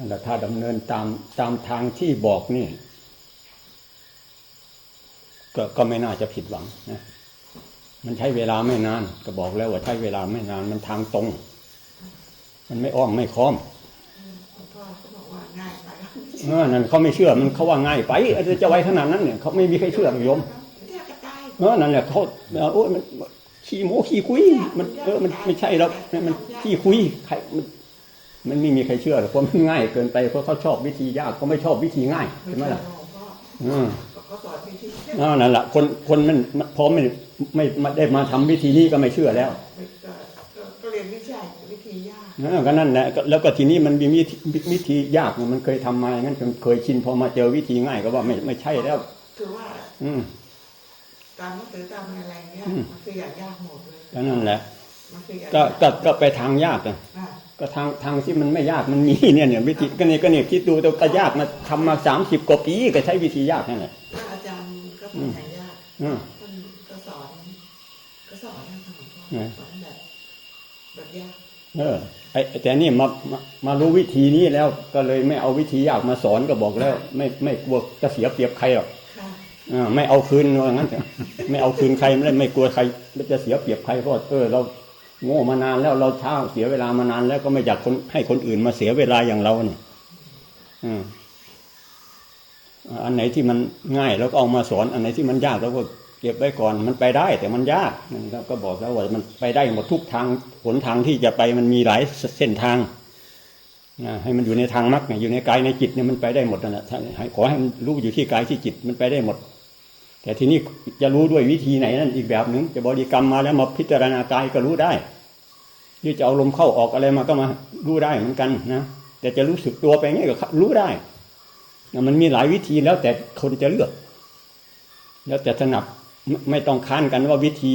นั่นแหละถ้าดำเนินตามตามทางที่บอกนี่ ก็ก็ไม่น่าจะผิดหวังนะมันใช้เวลาไม่นาน ก็บอกแล้วว่าใช้เวลาไม่นาน มันทางตรง มันไม่อ้อมไม่ค้อมหลวงพ่อก็บอกว่าง่ายไปแล้วเออนั่นเขาไม่เชื่อมันเขาว่าง่ายไปเออจะไว้ขนาดนั้นเนี่ยเขาไม่มีใครเชื่อหรอกโยมเรียกกระจายเออนั่นแหละเขาเออโอ้ยมันขี้โม้ขี้คุย มันเออมันไม่ใช่แล้วมันขี้คุยใครมัน มันไม่มีใครเชื่อหรอกเพราะมันง่ายเกินไปเพราะเขาชอบวิธียากเขาไม่ชอบวิธีง่ายใช่ไหมล่ะหลวงพ่ออืมก็สอนวิธีอ่านั่นแหละคนคนมันพอไม่ไม่ไม่ได้มาทำวิธีนี้ก็ไม่เชื่อแล้วก็ก็ก็เรียนวิชาวิธียากเออก็นั่นแหละก็แล้วก็ทีนี้มันมีวิธีวิธียากมันเคยทำมาอย่างนั้นจนเคยชินพอมาเจอวิธีง่ายก็ว่าไม่ไม่ใช่แล้วคือว่า อืมตามหนังสือตามอะไรเงี้ยอืมมันคืออย่างยากหมดเลยก็นั่นแหละมันคืออย่างก็ยากก็ก็ไปทางยากอะอะ ก็ทางทางที่มันไม่ยากมันมีเนี่ยเนี่ยวิธีก็เนี่ยก็เนี่ยคิดดูแต่ก็ยากมาทำมาสามสิบกว่าปีก็ใช้วิธียากนั่นแหละถ้าอาจารย์ก็สอนอย่างยากอืมมันก็สอนก็สอนนะครับหลวงพ่อไงสอนแบบแบบยากเออไอ้แต่นี่มามามารู้วิธีนี้แล้วก็เลยไม่เอาวิธียากมาสอนก็บอกแล้ว ไม่ไม่กลัวจะเสียเปรียบใครหรอกค่ะอ่าไม่เอาคืนว่างั้นเถอะไม่เอาคืนใครไม่ได้ไม่กลัวใครจะเสียเปรียบใครเพราะเออเรา โง่มานานแล้วเราเช่าเสียเวลามานานแล้วก็ไม่อยากคนให้คนอื่นมาเสียเวลาอย่างเราเนี่ยอ่าอันไหนที่มันง่ายแล้วก็เอามาสอน อันไหนที่มันยากเราก็เก็บไว้ก่อนมันไปได้ แต่มันยากมันก็ก็บอกแล้วว่ามันไปได้หมดทุกทางหนทางที่จะไปมันมีหลายเส้นทางนะให้มันอยู่ในทางมรรคอยู่ในกายในจิตเนี่ยมันไปได้หมดนั่นแหละขอให้มันรู้อยู่ที่กายที่จิตมันไปได้หมด แต่ทีนี้จะรู้ด้วยวิธีไหนนั่นอีกแบบหนึ่งจะบริกรรมมาแล้วมาพิจารณากายก็รู้ได้หรือจะเอาลมเข้าออกอะไรมาก็มารู้ได้เหมือนกันนะแต่จะรู้สึกตัวไปไงก็รู้ได้มันมีหลายวิธีแล้วแต่คนจะเลือก แล้วแต่ถนัดไม่ต้องค้านกันว่าวิธี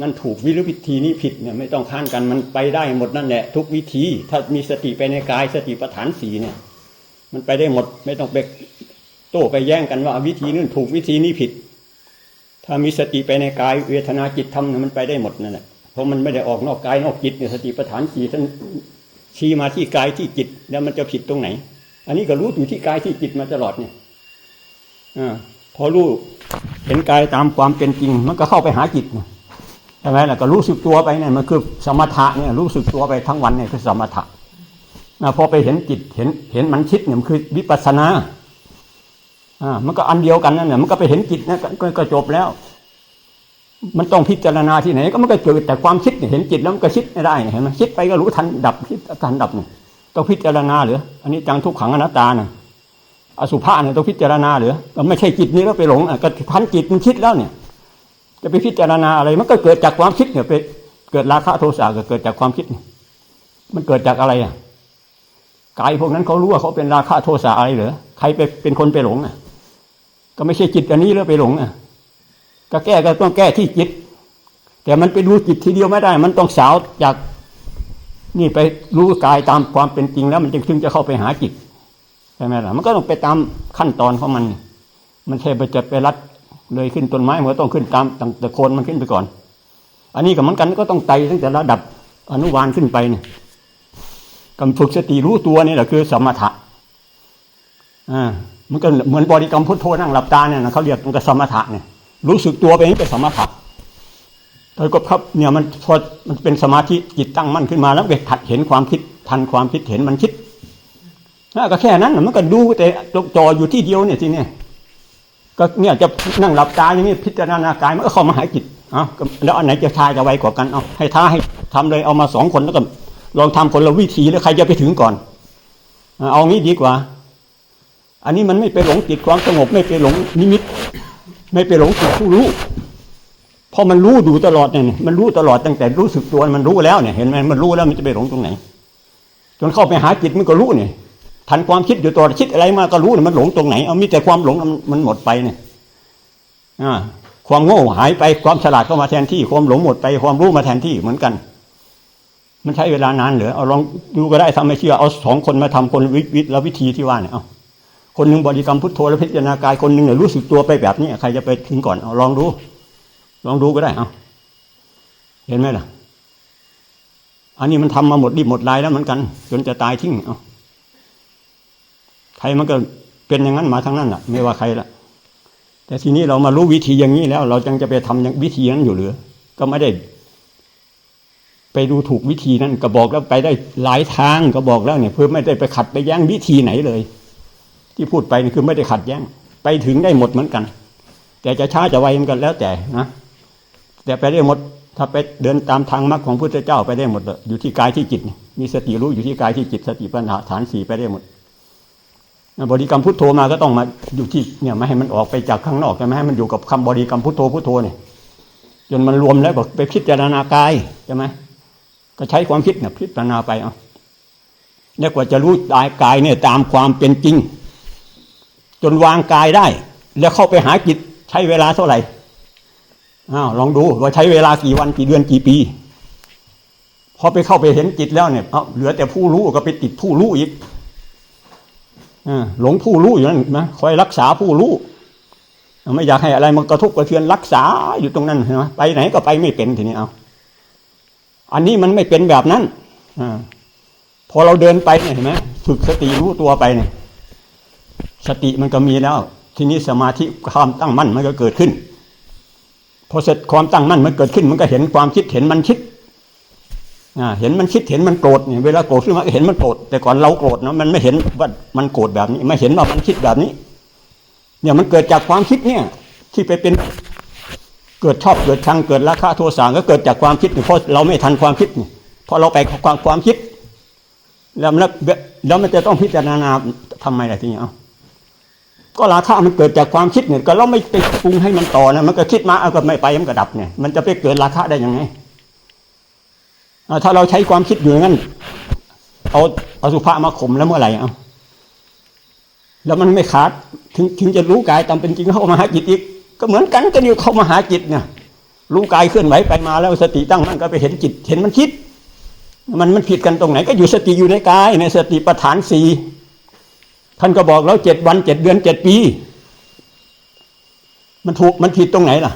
นั่นถูกวิรือวิธีนี้ผิดเนี่ยไม่ต้องค้านกันมันไปได้หมดนั่นแหละ ทุกวิธี ถ้ามีสติไปในกายสติปัฏฐานสีเนี่ย มันไปได้หมดไม่ต้องไป โต้ไปแย่งกันว่าวิธีนั้นถูกวิธีนี้ผิด ถ้ามีสติไปในกายเวทนาจิตธรรมมันไปได้หมดนั่นแหละเพราะมันไม่ได้ออกนอกกายนอกจิตเนี่ยสติปัฏฐานสี่ท่านชี้มาที่กายที่จิต แล้วมันจะผิดตรงไหน อันนี้ก็รู้อยู่ที่กายที่จิตมาตลอดเนี่ยอาพอรู้เห็นกายตามความเป็นจริง มันก็เข้าไปหาจิตใช่ไหมล่ะก็รู้สึกตัวไปเนี่ยมันคือสมถะเนี่ยรู้สึกตัวไปทั้งวันเนี่ยคือสมถะนะพอไปเห็นจิตเห็นเห็นมันคิดเนี่ยมันคือวิปัสสนา อ่ามันก็อันเดียวกันนั่นแหละมันก็ไปเห็นจิตนะก็ก็จบแล้ว มันต้องพิจารณาที่ไหน ก็มันก็เกิดแต่ความคิดเห็นจิตแล้วมันก็คิดไม่ได้เนี่ยเห็นไหมคิดไปก็รู้ทันดับคิดทันดับเนี่ยต้องพิจารณาหรืออันนี้จังทุกขังอนัตตาเนี่ยอสุภะเนี่ยต้องพิจารณาหรือก็ไม่ใช่จิตนี้แล้วไปหลงอะก็ทันจิตมันคิดแล้วเนี่ย จะไปพิจารณาอะไรมันก็เกิดจากความคิดเนี่ยไปเกิดราคะโทสะก็เกิดจากความคิด มันเกิดจากอะไรอะกายพวกนั้นเขารู้ว่าเขาเป็นราคะโทสะอะไรเหรอใครไปเป็นคนไปหลงอะ ก็ไม่ใช่จิตอันนี้แล้วไปหลงอะ ก็แก้ก็ต้องแก้ที่จิต แต่มันไปรู้จิตทีเดียวไม่ได้ มันต้องสาวจากนี่ไปรู้กายตามความเป็นจริงแล้ว มันจึงถึงจะเข้าไปหาจิตใช่ไหมล่ะมันก็ต้องไปตามขั้นตอนของมัน มันใช่ไปจะไปรัดเลยขึ้นต้นไม้มันก็ต้องขึ้นตามตั้งแต่โคนมันขึ้นไปก่อน อันนี้ก็เหมือนกันก็ต้องไต่ตั้งแต่ระดับอนุบาลขึ้นไปเนี่ยกำฝึกสติรู้ตัวนี่แหละคือสมถะอ่า มันก็เหมือนบริกรรมพุทโธนั่งหลับตาเนี่ยนะเขาเรียกมันก็สมถะเนี่ยรู้สึกตัวไปนี่เป็นสมถะแล้วก็ครับเนี่ยมันพอมันเป็นสมาธิจิตตั้งมั่นขึ้นมาแล้วก็ถัดเห็นความคิดทันความคิดเห็นมันคิดน่าก็แค่นั้นมันก็ดูแต่จออยู่ที่เดียวเนี่ยทีเนี่ยก็เนี่ยจะนั่งหลับตาอย่างนี้พิจารณากายมันก็เข้ามาหาจิตเอาก็แล้วอันไหนจะทายจะไวกว่ากันเอาให้ท้าให้ทำเลยเอามาสองคนแล้วก็ลองทำคนละวิธีแล้วใครจะไปถึงก่อน เอางี้ดีกว่า อันนี้มันไม่ไปหลงจิตความสงบไม่ไปหลงนิมิต ไม่ไปหลงจิตผู้รู้พราะมันรู้ดูตลอดเนี่ยมันรู้ตลอดตั้งแต่รู้สึกตัวมันรู้แล้วเนี่ย เห็นไหมมันรู้แล้วมันจะไปหลงตรงไหน จนเข้าไปหาจิตมันก็รู้เนี่ยทันความคิดอยู่ตัวคิดอะไรมาก็รู้เนี่ยมันหลงตรงไหนเอามีแต่ความหลงมันหมดไปเนี่ยอ่าความโง่หายไปความฉลาดเข้ามาแทนที่ความหลงหมดไปความรู้มาแทนที่เหมือนกัน มันใช้เวลานานเหรือเอาลองดูก็ได้ทำไม่เชื่อเอาสองคนมาทำคนวิวิแล้ววิธีที่ว่าเนี่ยเอา คนหนึ่งบริกรรมพุทโธแล้วพิจารณากายคนหนึ่งเนี่ยรู้สึกตัวไปแบบนี้ใครจะไปถึงก่อนเอาลองดูลองดูก็ได้เอาเห็นไหมล่ะ อันนี้มันทำมาหมดรีบหมดลายแล้วเหมือนกัน จนจะตายทิ้งเอาใครมันก็เป็นอย่างนั้นมาทั้งนั้นแหละไม่ว่าใครละแต่ทีนี้เรามารู้วิธีอย่างนี้แล้ว เราจังจะไปทำอย่างวิธีนั้นอยู่หรือ ก็ไม่ได้ ไปดูถูกวิธีนั้นก็บอกแล้วไปได้หลายทางก็บอกแล้วเนี่ยเพื่อไม่ได้ไปขัดไปแย้งวิธีไหนเลย ที่พูดไปนี่คือไม่ได้ขัดแย้ง ไปถึงได้หมดเหมือนกัน แต่จะช้าจะไวเหมันกันแล้วแต่นะแต่ไปได้หมดถ้าไปเดินตามทางมรรคของพุทธเจ้าไปได้หมดเลยอยู่ที่กายที่จิต มีสติรู้อยู่ที่กายที่จิต สติปัญญาฐานสี่ไปได้หมดบริกรรมพุทโธมาก็ต้องมาอยู่ที่เนี่ยไม่ให้มันออกไปจากข้างนอกใช่ไหมให้มันอยู่กับคำบริกรรมพุทโธพุทโธเนี่ยจนมันรวมแล้วบอกไปพิจารณากายใช่ไหมก็ใช้ความคิดเนี่ยพิจารณาไปเอาเนี่ยกว่าจะรู้กายกายเนี่ยตามความเป็นจริง จนวางกายได้ แล้วเข้าไปหาจิตใช้เวลาเท่าไหร่อ้าวลองดูว่าใช้เวลากี่วันกี่เดือนกี่ปีพอไปเข้าไปเห็นจิตแล้วเนี่ยเอาเหลือแต่ผู้รู้ก็ไปติดผู้รู้อีกอาหลงผู้รู้อยู่นั่นนะคอยรักษาผู้รู้ไม่อยากให้อะไรมันกระทบกระเทือนรักษาอยู่ตรงนั้นเห็นไหมไปไหนก็ไปไม่เป็นทีนี้เอาอันนี้มันไม่เป็นแบบนั้นอาพอเราเดินไปเนี่ยเห็นไหมฝึกสติรู้ตัวไปเนี่ย สติมันก็มีแล้ว ทีนี้สมาธิความตั้งมั่นมันก็เกิดขึ้น พอเสร็จความตั้งมั่นมันเกิดขึ้น มันก็เห็นความคิดเห็นมันคิดเห็นมันคิดเห็นมันโกรธเนี่ยเวลาโกรธขึ้นมาเห็นมันโกรธแต่ก่อนเราโกรธนะมันไม่เห็นว่ามันโกรธแบบนี้ ไม่เห็นว่ามันคิดแบบนี้ เนี่ยมันเกิดจากความคิดเนี่ย ที่ไปเป็นเกิดชอบเกิดชังเกิดราคะโทสะก็เกิดจากความคิดเพราะเราไม่ทันความคิดเนี่ยพราะเราไปกับความความคิด แล้วมันแล้วมันจะต้องพิจารณาทำไมล่ะทีนี้เอา ก็ราคามันเกิดจากความคิดเนี่ยก็เราไม่ไปปรุงให้มันต่อนะมันก็คิดมาเอาก็ไม่ไปมันก็ดับเนี่ย มันจะไปเกิดราคาได้ยังไงถ้าเราใช้ความคิดอยู่างนั้นเอาเอาสุภามาข่มแล้วเมื่อไหร่เอาแล้วมันไม่ขาดถึงถึงจะรู้กายตามเป็นจริงเข้ามาหาจิตอีก ก็เหมือนกันก็อยู่เข้ามาหาจิตเนี่ยรู้กายเคลื่อนไหวไปมาแล้วสติตั้งมั่นก็ไปเห็นจิต เห็นมันคิด มันมันผิดกันตรงไหน ก็อยู่สติอยู่ในกายในสติปัฏฐานสี่ ท่านก็บอกแล้วเจ็ดวันเจ็ดเดือนเจ็ดปี มันถูกมันผิดตรงไหนล่ะ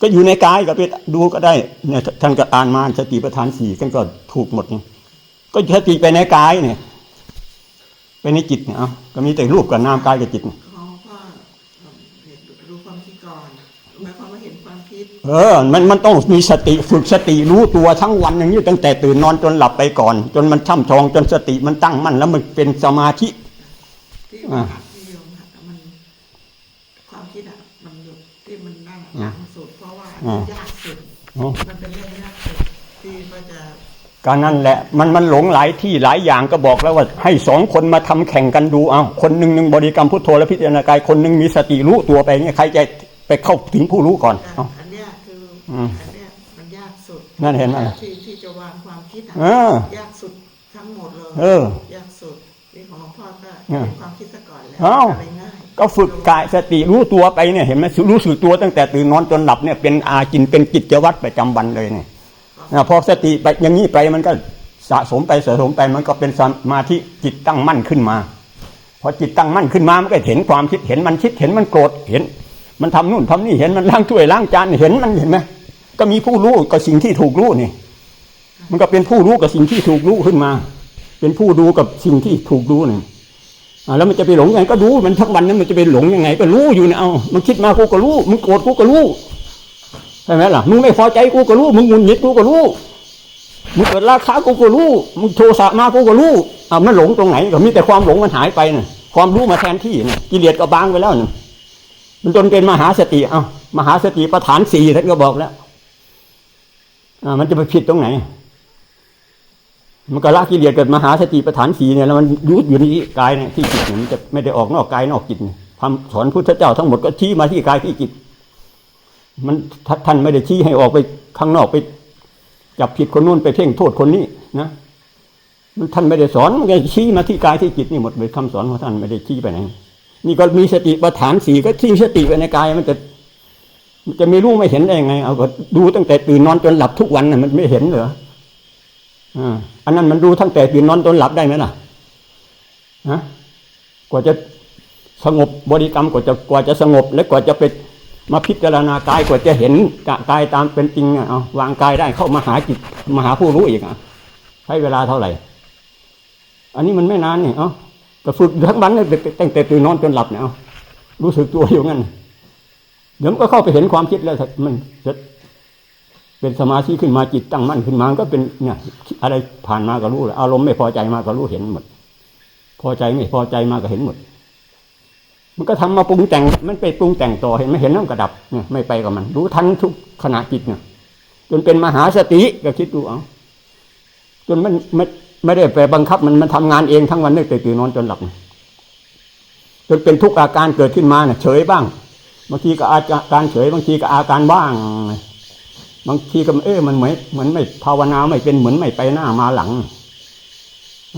ก็อยู่ในกายก็ไปดูก็ได้เนี่ยท่านก็อ่านมาสติปัฏฐานสี่กันก็ถูกหมดนี่ก็สติไปในกายเนี่ยไปในจิตเนี่ยเอาก็มีแต่รูปกับนามกายกับจิตเนี่ยเขาก็เห็นรู้ความคิดก่อนหมายความว่าเห็นความคิดเออ มันมันต้องมีสติฝึกสติรู้ตัวทั้งวันอย่างนี้ตั้งแต่ตื่นนอนจนหลับไปก่อน จนมันช่ำชองจนสติมันตั้งมั่นแล้วมันเป็นสมาธิ ที่อ่าที่โยมอะมัน ความคิดอะมันอยู่ที่มันนั่นอะอ่ายากสุดเพราะว่าอ่ายากสุดอ๋อ มันเป็นเรื่องยากสุดที่ก็จะก็นั่นแหละมันมันหลงหลายที่หลายอย่างก็บอกแล้วว่า ให้สองคนมาทำแข่งกันดูเอาคนหนึ่งหนึ่งบริกรรมพุทโธและพิจารณากายคนหนึ่งมีสติรู้ตัวไปเนี่ยใครจะไปเข้าถึงผู้รู้ก่อนแต่เอาอันเนี้ยคืออมอันเนี้ยมันยากสุดนั่นเห็นไหมที่ที่จะวางความคิดอะเออ ยากสุดทั้งหมดเลยเออ ยากสุด นี่ของหลวงพ่อก็เออเห็นความคิดซะก่อนแล้วเอ้าอะไรง่ายก็ฝึกกายสติรู้ตัวไปเนี่ยเห็นไหมรู้สึกตัวตั้งแต่ตื่นนอนจนหลับเนี่ยเป็นอาจินเป็นกิจวัตรประจำวันเลยเนี่ยนะพอสติไปอย่างนี้ไปมันก็สะสมไปสะสมไปมันก็เป็นสมาธิจิตตั้งมั่นขึ้นมาพอจิตตั้งมั่นขึ้นมามันก็เห็นความคิดเห็นมันคิดเห็นมันโกรธเห็น มันทำนู่นทำนี่เห็นมันล้างถ้วยล้างจานเห็นมันเห็นไหมก็มีผู้รู้กับสิ่งที่ถูกรู้นี่ มันก็เป็นผู้รู้กับสิ่งที่ถูกรู้ขึ้นมา เป็นผู้ดูกับสิ่งที่ถูกรู้นี่อ่าแล้วมันจะไปหลงยังไงก็ดูมันทั้งวันนั้นมันจะไปหลงยังไง ก็รู้อยู่เนี่ยเอามันคิดมากูก็รู้มึงโกรธกูก็รู้ใช่ไหมล่ะมึงไม่พอใจกูก็รู้มึงหงุนหงิดกูก็รู้มึงเกิดราคากูก็รู้มึงโทสะมากูก็รู้อ่ามันหลงตรงไหนก็มีแต่ความหลงมันหายไปน่ะ ความรู้มาแทนที่น่ะกิเลสก็บางไปแล้วน่ะมันจนเป็นมหาสติเอ้ามหาสติประฐานสี่ท่านก็บอกแล้วอ่ามันจะไปผิดตรงไหน มันก็ละกิเลสเกิดมหาสติประฐานสีเนี่ยแล้วมันยุดอยู่ในกายเนี่ยที่จิตเนี่ยมันจะไม่ได้ออกนอกกายนอกจิตเนี่ยคำสอนพุทธเจ้าทั้งหมดก็ชี้มาที่กายที่จิต มันท่านไม่ได้ชี้ให้ออกไปข้างนอกไปจับผิดคนนู้นไปเพ่งโทษคนนี้นะมันท่านไม่ได้สอนมันก็ชี้มาที่กายที่จิตนี่หมดเลยคำสอนของท่านไม่ได้ชี้ไปไหนนี่ก็มีสติปัฏฐานสีก็ทิ้งสติไปในกายมันจะมันจะไม่รู้ไม่เห็นได้ยังไง เอาก็ดูตั้งแต่ตื่นนอนจนหลับทุกวันน่ะมันไม่เห็นเหรอ อันนั้นมันดูตั้งแต่ตื่นนอนจนหลับได้ไหมล่ะฮะกว่าจะสงบบริกรรมกว่าจะกว่าจะสงบ และกว่าจะไปมาพิจารณากายกว่าจะเห็นกายตามเป็นจริงอะเอาวางกายได้เข้ามาหาจิตมาหาผู้รู้อีกอะใช้เวลาเท่าไหร่ อันนี้มันไม่นานนี่เอ้าก็ฝึกทั้งวันเลยตั้งแต่ตื่นนอนจนหลับเนี่ยเอารู้สึกตัวอยู่งั้นเดี๋ยวมันก็เข้าไปเห็นความคิดแล้วมันจะ เป็นสมาธิขึ้นมาจิตตั้งมั่นขึ้นมาก็เป็นเนี่ยอะไรผ่านมาก็รู้แล้วอารมณ์ไม่พอใจมาก็รู้เห็นหมด พอใจไม่พอใจมาก็เห็นหมด มันก็ทำมาปรุงแต่ง มันไปปรุงแต่งต่อเห็นไหมเห็นแล้วกระดับเนี่ยไม่ไปกับมัน รู้ทันทุกขณะจิตเนี่ยจนเป็นมหาสติก็คิดดูเอาจนมันไม่ไม่ได้ไปบังคับมันมันทำงานเองทั้งวันตั้งแต่ตื่นนอนจนหลับจนเป็นทุกอาการเกิดขึ้นมาเนี่ยเฉยบ้างบางทีก็อาการเฉยบางทีก็อาการบ้าง บางทีก็เอ๊ะมันเหมือนเหมือนไม่ภาวนาไม่เป็นเหมือนไม่ไปหน้ามาหลัง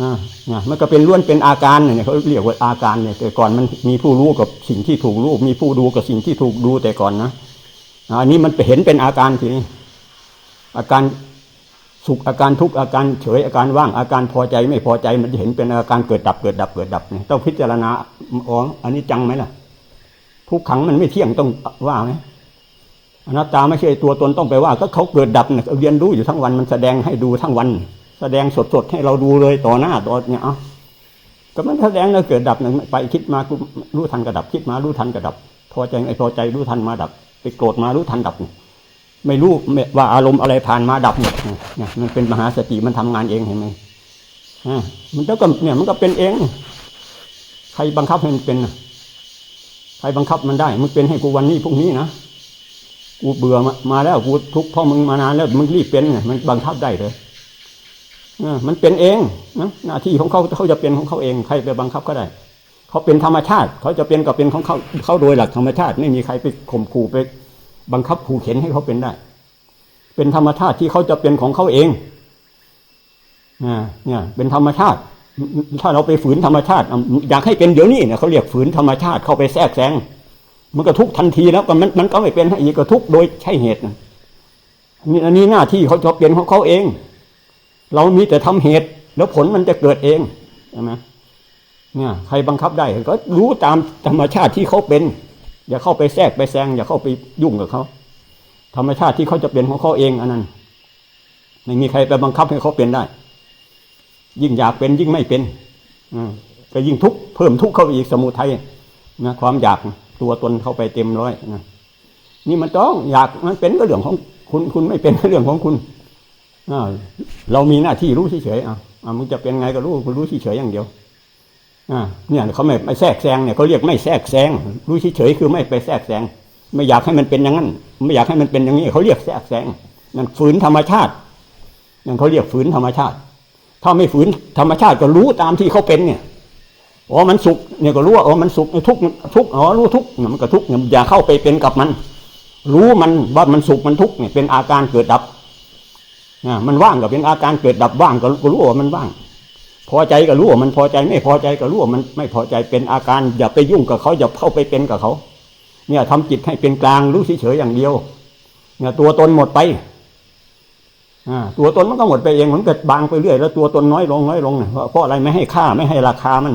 อ่าเนี่ยมันก็เป็นล้วนเป็นอาการเนี่ยเขาเรียกว่าอาการเนี่ยแต่ก่อนมันมีผู้รู้กับสิ่งที่ถูกรู้มีผู้ดูกับสิ่งที่ถูกดูแต่ก่อนนะอะอันนี้มันไปเห็นเป็นอาการทีนี้อาการสุขอาการทุกข์อาการเฉยอาการว่างอาการพอใจไม่พอใจมันจะเห็นเป็นอาการเกิดดับเกิดดับเกิดดับเนี่ยต้องพิจารณาอ๋ออันนี้จังไหมล่ะทุกขังมันไม่เที่ยงต้องว่าไหม อนัตตาไม่ใช่ตัวตนต้องไปว่า ก็เขาเกิดดับเนี่ยเรียนรู้อยู่ทั้งวันมันแสดงให้ดูทั้งวัน แสดงสดๆให้เราดูเลยต่อหน้าต่อเนี่ยเอ้าก็มันแสดงแล้วเกิดดับหนึ่งไปคิดมากูรู้ทันกระดับ คิดมารู้ทันกระดับ พอใจไอ้พอใจรู้ทันมาดับ ไปโกรธมารู้ทันดับ ไม่รู้ว่าอารมณ์อะไรผ่านมาดับหมดเนี่ยมันเป็นมหาสติมันทำงานเองเห็นไหมอ่ามันก็เนี่ยมันก็เป็นเอง ใครบังคับให้มันเป็นใครบังคับมันได้มึงเป็นให้กูวันนี้พรุ่งนี้นะ กูเบื่อมามาแล้วกูทุกข์พราะมึงมานานแล้วมึงรีบเป็นไงมันบังคับได้เลยอ่ามันเป็นเองนะหน้าที่ของเขาเขาจะเป็นของเขาเองใครไปบังคับก็ได้ เขาเป็นธรรมชาติ เขาจะเป็นก็เป็นของเขาเขาโดยหลักธรรมชาติ ไม่มีใครไปข่มขู่ไป บังคับขู่เข็นให้เขาเป็นได้ เป็นธรรมชาติที่เขาจะเป็นของเขาเองอ่าเนี่ย เป็นธรรมชาติ ถ้าเราไปฝืนธรรมชาติ อยากให้เป็นเดี๋ยวนี้เนี่ยเขาเรียกฝืนธรรมชาติเข้าไปแทรกแซง มันก็ทุกทันทีแล้วก็มันมันก็ไม่เป็นให้อีกก็ทุกโดยใช่เหตุนะนี่อันนี้หน้าที่เขาจะเป็นของเขาเอง เรามีแต่ทำเหตุ แล้วผลมันจะเกิดเองใช่ไหมเนี่ยใครบังคับได้ก็รู้ตามธรรมชาติที่เขาเป็น อย่าเข้าไปแทรกไปแซงอย่าเข้าไปยุ่งกับเขาธรรมชาติที่เขาจะเป็นของเขาเองอันนั้นไม่มีใครไปบังคับให้เขาเป็นได้ ยิ่งอยากเป็นยิ่งไม่เป็นอก็ยิ่งทุกข์เพิ่มทุกข์เข้าไปอีกสมุทัยนะความอยาก ตัวตนเข้าไปเต็มร้อยนะนี่มันต้องอยากมันเป็นก็เรื่องของคุณคุณไม่เป็นก็เรื่องของคุณอ่าเรามีหน้าที่รู้เฉยๆอะอ่ามึงจะเป็นไงก็รู้คุณรู้เฉยๆอย่างเดียวเนี่ยเขาไม่ไม่แทรกแซงเนี่ยเขาเรียกไม่แทรกแซงรู้เฉยๆคือไม่ไปแทรกแซงไม่อยากให้มันเป็นอย่างนั้น ไม่อยากให้มันเป็นอย่างนี้เขาเรียกแทรกแซงนั่นฝืนธรรมชาตินั่นเขาเรียกฝืนธรรมชาติ ถ้าไม่ฝืนธรรมชาติก็รู้ตามที่เขาเป็นเนี่ย อ๋อมันสุขเนี่ยก็รู้ว่าอ๋อมันสุขทุกทุกอ๋อรู้ทุกเนี่ยมันก็ทุกอย่าเข้าไปเป็นกับมัน รู้มันว่ามันสุขมันทุกเนี่ยเป็นอาการเกิดดับนะมันว่างก็เป็นอาการเกิดดับว่างก็รู้ว่ามันว่าง พอใจก็รู้ว่ามันพอใจไม่พอใจก็รู้ว่ามันไม่พอใจเป็นอาการ อย่าไปยุ่งกับเขาอย่าเข้าไปเป็นกับเขา เนี่ยทำจิตให้เป็นกลางรู้เฉยๆอย่างเดียว เนี่ยตัวตนหมดไปอ่าตัวตนมันก็หมดไปเองมันเกิดบางไปเรื่อยแล้วตัวตนน้อยลงน้อยลงเนี่ยเพราะอะไรไม่ให้ค่าไม่ให้ราคามัน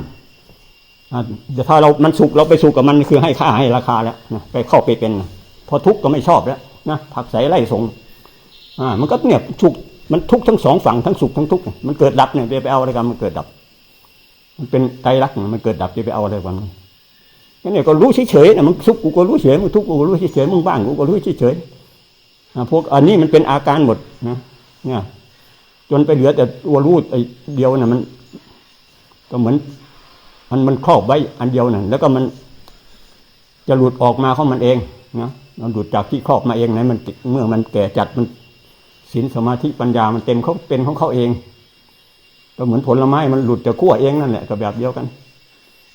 แต่ถ้าเรามันสุขเราไปสุขกับมันคือให้ค่าให้ราคาแล้วนะไปเข้าไปเป็นพอทุกข์ก็ไม่ชอบแล้วนะผักใสไล่สงอ่ามันก็เนี่ยทุกมันทุกทั้งสองฝั่งทั้งสุขทั้งทุกข์มันเกิดดับเนี่ยไปเอาอะไรกันมันเกิดดับ มันเป็นไตรลักษณ์มันเกิดดับจะไปเอาอะไรกันนั่นเนี่ยก็รู้เฉยๆนะมันสุขกูก็รู้เฉยมึงทุกข์กูก็รู้เฉยมึงบ้างกูก็รู้เฉยพวกอันนี้มันเป็นอาการหมดนะเนี่ยจนไปเหลือแต่ตัวรู้ไอ้เดียวน่ะมัน ก็เหมือน มันมันครอบไว้อันเดียวน่ะแล้วก็มันจะหลุดออกมาของมันเองนะมันหลุดจากที่ครอบมาเองนะมันเมื่อมันแก่จัดมันศีลสมาธิปัญญามันเต็มเขาเป็นของเขาเอง ก็เหมือนผลไม้มันหลุดจากขั้วเองนั่นแหละก็แบบเดียวกัน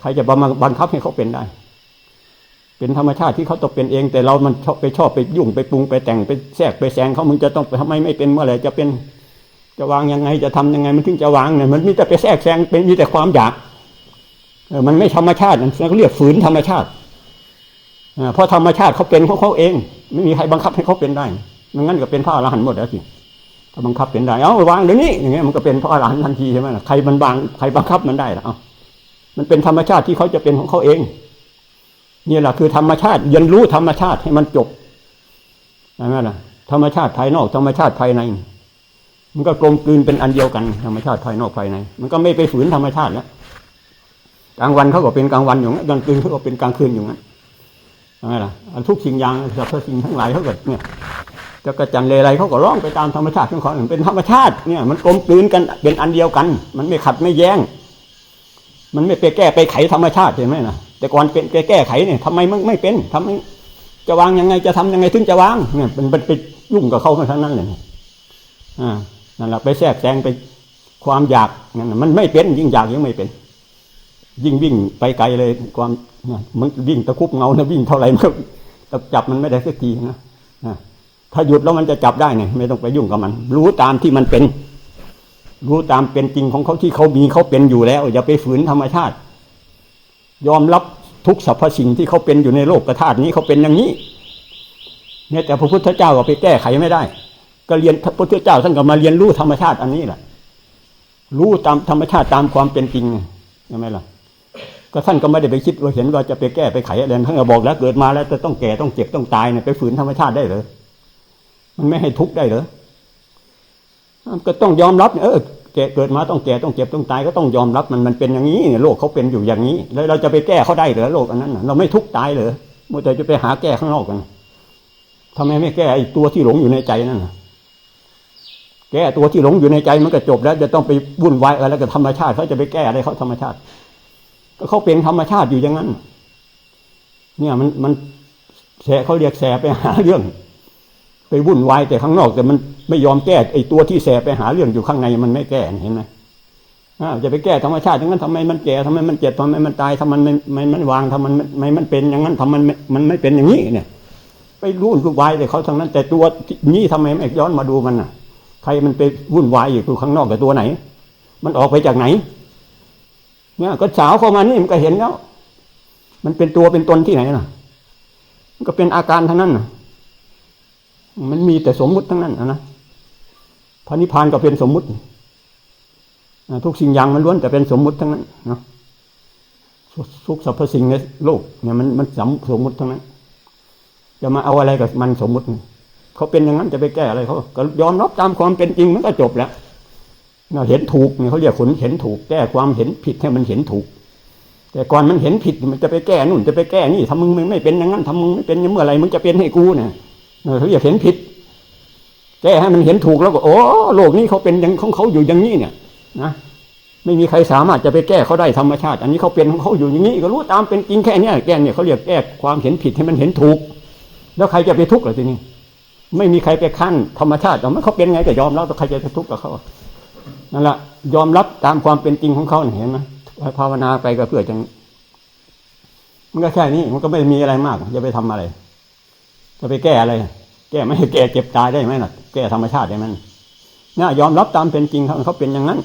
ใครจะมาบังคับให้เขาเป็นได้ เป็นธรรมชาติที่เขาต้องเป็นเอง แต่เรามันชอบไปชอบไปยุ่งไปปรุงไปแต่งไปแทรกไปแซงเขามึงจะต้องทำไมไม่เป็นเมื่อไหร่จะเป็นจะวางยังไงจะทำยังไงมันถึงจะวางเนี่ยมันมีแต่ไปแทรกแซงเป็นมีแต่ความอยาก มันไม่ธรรมชาตินั่นเขาเรียกฝืนธรรมชาติเพราะธรรมชาติเขาเป็นของเขาเอง ไม่มีใครบังคับให้เขาเป็นได้ไม่งั้นก็เป็นพระอรหันต์หมดแล้วสิถ้าบังคับเป็นได้เอ้าวางเดี๋ยวนี้อย่างเงี้ยมันก็เป็นพระอรหันต์ทันทีใช่ไหมล่ะใครมันบางใครบังคับมันได้ล่ะเอ้ามันเป็นธรรมชาติที่เขาจะเป็นของเขาเองนี่แหละคือธรรมชาติเรียนรู้ธรรมชาติให้มันจบใช่ไหมล่ะธรรมชาติภายนอก ธรรมชาติภายใน มันก็กลมกลืนเป็นอันเดียวกันธรรมชาติภายนอกภายใน มันก็ไม่ไปฝืนธรรมชาติแล้ว กลางวันเขาก็เป็นกลางวันอยู่งั้นกลางคืนเขาก็เป็นกลางคืนอยู่งั้นใช่ไหมล่ะอันทุกสิ่งอย่างสรรพสิ่งทั้งหลายเขาก็เนี่ยจะกระจันเลไรเขาก็ร้องไปตามธรรมชาติของเขาเป็นธรรมชาติเนี่ย มันกลมกลืนกันเป็นอันเดียวกัน มันไม่ขัดไม่แย้ง มันไม่ไปแก้ไปไขธรรมชาติเห็นไหมนะแต่ก่อนเป็นไปแก้ไขเนี่ยทำไมมันไม่เป็นทำไมจะวางยังไงจะทำยังไงถึงจะวางเนี่ยมันมันไปยุ่งกับเขาทั้งนั้นเลยอ่านั่นแหละไปแทรกแซงไปความอยากนั่นน่ะมันไม่เป็นยิ่งอยากยิ่งไม่เป็น ยิ่งวิ่งไปไกลเลยความมันวิ่งตะคุบเงานะวิ่งเท่าไหร่มันก็จับมันไม่ได้สักทีนะนะถ้าหยุดแล้วมันจะจับได้ไงไม่ต้องไปยุ่งกับมัน รู้ตามที่มันเป็น รู้ตามเป็นจริงของเขาที่เขามีเขาเป็นอยู่แล้ว อย่าไปฝืนธรรมชาติ ยอมรับทุกสรรพสิ่งที่เขาเป็นอยู่ในโลกกระธาตุนี้เขาเป็นอย่างนี้ เนี่ยแต่พระพุทธเจ้าก็ไปแก้ไขไม่ได้ ก็เรียนพระพุทธเจ้าท่านก็มาเรียนรู้ธรรมชาติอันนี้แหละรู้ตามธรรมชาติตามความเป็นจริงใช่ไหมล่ะ ก็ท่านก็ไม่ได้ไปคิดว่าเห็นว่าจะไปแก้ไปไขอะไรท่านก็บอกแล้วเกิดมาแล้วจะต้องแก่ต้องเจ็บต้องตายเนี่ยไปฝืนธรรมชาติได้เหรอมันไม่ให้ทุกข์ได้เหรอก็ต้องยอมรับเออแก่เกิดมาต้องแก่ต้องเจ็บต้องตายก็ต้องยอมรับมันมันเป็นอย่างนี้เนี่ยโลกเขาเป็นอยู่อย่างนี้ แล้วเราจะไปแก้เขาได้เหรอโลกอันนั้นเราไม่ทุกข์ตายเหรอมัวแต่จะไปหาแก้ข้างนอกกันทำไมไม่แก้ไอ้ตัวที่หลงอยู่ในใจนั่นแก้ตัวที่หลงอยู่ในใจมันก็จบแล้วจะต้องไปวุ่นวายอะไรกับธรรมชาติเขาจะไปแก้อะไรเขาธรรมชาติ ก็เขาเป็นธรรมชาติอยู่อย่างนั้น เนี่ยมันมันแสเขาเรียกแสไปหาเรื่อง ไปวุ่นวายแต่ข้างนอก แต่มันไม่ยอมแก้ไอ้ตัวที่แสไปหาเรื่องอยู่ข้างในมันไม่แก้เห็นไหมอ้าวจะไปแก้ธรรมชาติอย่างนั้นทำไมมันแก่ทำไมมันเจ็บทำไมมันตายทำไมมันไม่มันวางทำไมมันไม่มันเป็นอย่างนั้นทำไมมันมันไม่เป็นอย่างนี้เนี่ย ไปรุ่นวุ่นวายแต่เขาทั้งนั้น แต่ตัวนี้ทำไมไม่ย้อนมาดูมันอะ ใครมันไปวุ่นวายอยู่ข้างนอกกับตัวไหน มันออกไปจากไหน เนี่ยก็สาวเข้ามานี่มันก็เห็นแล้ว มันเป็นตัวเป็นตนที่ไหนน่ะ มันก็เป็นอาการทั้งนั้นนะมันมีแต่สมมุติทั้งนั้นนะพระนิพพานก็เป็นสมมุติทุกสิ่งอย่างมันล้วนแต่เป็นสมมุติทั้งนั้นเนาะทุกสรรพสิ่งในโลกเนี่ยมันมันสมสมมุติทั้งนั้น จะมาเอาอะไรกับมันสมมุติ เขาเป็นอย่างนั้นจะไปแก้อะไรเขาก็ยอมรับตามความเป็นจริงมันก็จบแล้ว เราเห็นถูกเนี่ยเขาเรียกขนเห็นถูก แก้ความเห็นผิดให้มันเห็นถูก แต่ก่อนมันเห็นผิดมันจะไปแก้นู่นจะไปแก้นี่ทำมึงไม่เป็นอย่างนั้นทำมึงไม่เป็นเมื่อไรมึงจะเป็นให้กูเนี่ยเออเขาเรียกเห็นผิด แก้ให้มันเห็นถูกแล้วก็โอ้โลกนี้เขาเป็นอย่างของเขาอยู่อย่างนี้เนี่ย นะไม่มีใครสามารถจะไปแก้เขาได้ธรรมชาติ อันนี้เขาเป็นของเขาอยู่อย่างนี้ก็รู้ตามเป็นจริงแค่นี้แก้เนี่ยเขาเรียกแก้ความเห็นผิดให้มันเห็นถูก แล้วใครจะไปทุกข์หรอทีนี้ไม่มีใครไปขั้นธรรมชาติแต่มันเขาเป็นไงก็ยอมรับแต่ใครจะไปทุกข์กับเขา นั่นแหละยอมรับตามความเป็นจริงของเขาเห็นไหมภาวนาไปก็เพื่อจะมันก็แค่นี้มันก็ไม่มีอะไรมากจะไปทำอะไรจะไปแก้อะไร แก้ไม่ให้แก้เจ็บตายได้ไหมล่ะ แก้ธรรมชาติได้ไหมเนี่ยยอมรับตามเป็นจริงเขาเขาเป็นอย่างนั้น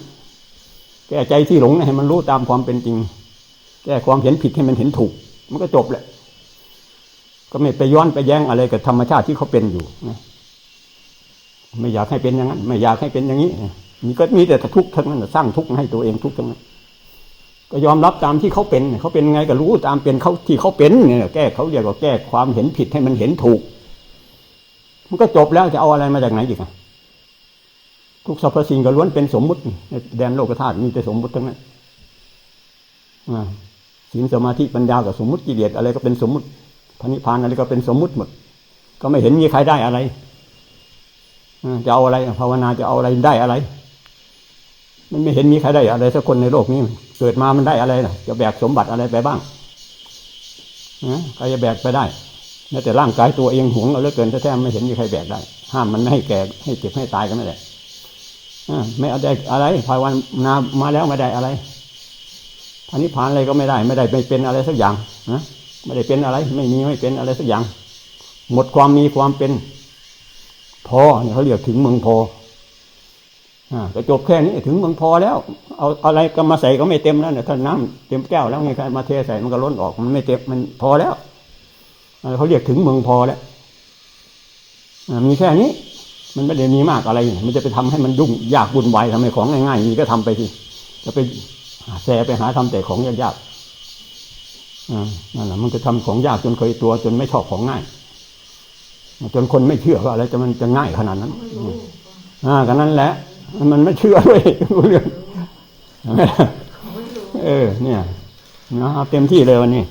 แก้ใจที่หลงให้มันรู้ตามความเป็นจริง แก้ความเห็นผิดให้มันเห็นถูก มันก็จบแหละ ก็ไม่ไปย้อนไปแย้งอะไรกับธรรมชาติที่เขาเป็นอยู่นะไม่อยากให้เป็นอย่างนั้น ไม่อยากให้เป็นอย่างนี้ มีก็มีแต่ทุกข์ทั้งนั้นสร้างทุกข์ให้ตัวเองทุกข์ทั้งนั้นก็ยอมรับตามที่เขาเป็นเขาเป็นไงก็รู้ตามเป็นเขาที่เขาเป็นเนี่ยแก้เขาเรียกว่าแก้ความเห็นผิดให้มันเห็นถูก มันก็จบแล้วจะเอาอะไรมาจากไหนอีกอะทุกสรรพสิ่งก็ล้วนเป็นสมมุติแดนโลกธาตุมีแต่สมมุติทั้งนั้นอ่าศีลสมาธิปัญญากับสมมุติกิเลสอะไรก็เป็นสมมุติพระนิพพานอะไรก็เป็นสมมุติหมด ก็ไม่เห็นมีใครได้อะไรจะเอาอะไรภาวนาจะเอาอะไรได้อะไร มันไม่เห็นมีใครได้อะไรสักคนในโลกนี้ เกิดมามันได้อะไรล่ะ จะแบกสมบัติอะไรไปบ้างนะใครจะแบกไปได้แม้แต่ร่างกายตัวเองหวงเอาเหลือเกินแท้ๆไม่เห็นมีใครแบกได้ ห้ามมันไม่ให้แก่ให้เจ็บให้ตายก็ไม่ได้ไม่เอาได้อะไรภายวันนามาแล้วไม่ได้อะไรพันิพพานอะไรก็ไม่ได้ ไม่ได้ไม่เป็นอะไรสักอย่างนะไม่ได้เป็นอะไร ไม่มีไม่เป็นอะไรสักอย่าง หมดความมีความเป็น พอเนี่ยเขาเรียกถึงเมืองพอ อ่าก็จบแค่นี้ถึงเมืองพอแล้ว เอาอะไรก็มาใส่ก็ไม่เต็มแล้วเนี่ยถ้าน้ำเต็มแก้วแล้วไงใครมาเทใส่มันก็ล้นออกมันไม่เต็มมันพอแล้วอ่าเขาเรียกถึงเมืองพอแล้วอ่ามีแค่นี้ มันไม่ได้มีมากอะไร มันจะไปทำให้มันยุ่งยากวุ่นวายทำให้ของง่ายๆมีก็ทำไปสิจะไปแสไปหาทำแต่ของยากๆอ่านั่นแหละมันจะทำของยากจนเคยตัว จนไม่ชอบของง่าย จนคนไม่เชื่อว่าอะไรจะมันจะง่ายขนาดนั้นไม่รู้อ่ากันนั้นแหละ มันไม่เชื่อด้ยรู้เรื่องเออ เนี่ยนะเอาเต็มที่เลยวันนี้